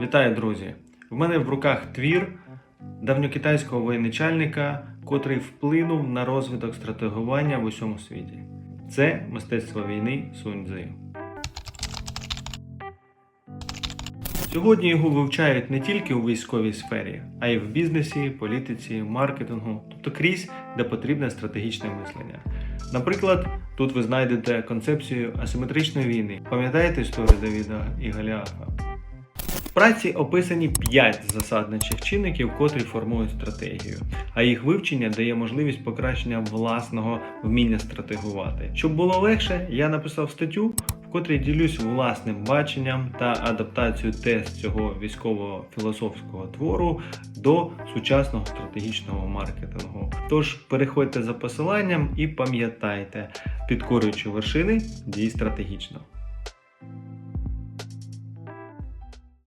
Вітаю, друзі! В мене в руках твір давньокитайського воєначальника, котрий вплинув на розвиток стратегування в усьому світі. Це мистецтво війни Сунь Цзи. Сьогодні його вивчають не тільки у військовій сфері, а й в бізнесі, політиці, маркетингу, тобто крізь, де потрібне стратегічне мислення. Наприклад, тут ви знайдете концепцію асиметричної війни. Пам'ятаєте історію Давіда і Голіафа? Праці описані 5 засадничих чинників, котрі формують стратегію, а їх вивчення дає можливість покращення власного вміння стратегувати. Щоб було легше, я написав статтю, в котрій ділюсь власним баченням та адаптацією тест цього військового філософського твору до сучасного стратегічного маркетингу. Тож переходьте за посиланням і пам'ятайте, підкорюючи вершини, дій стратегічно.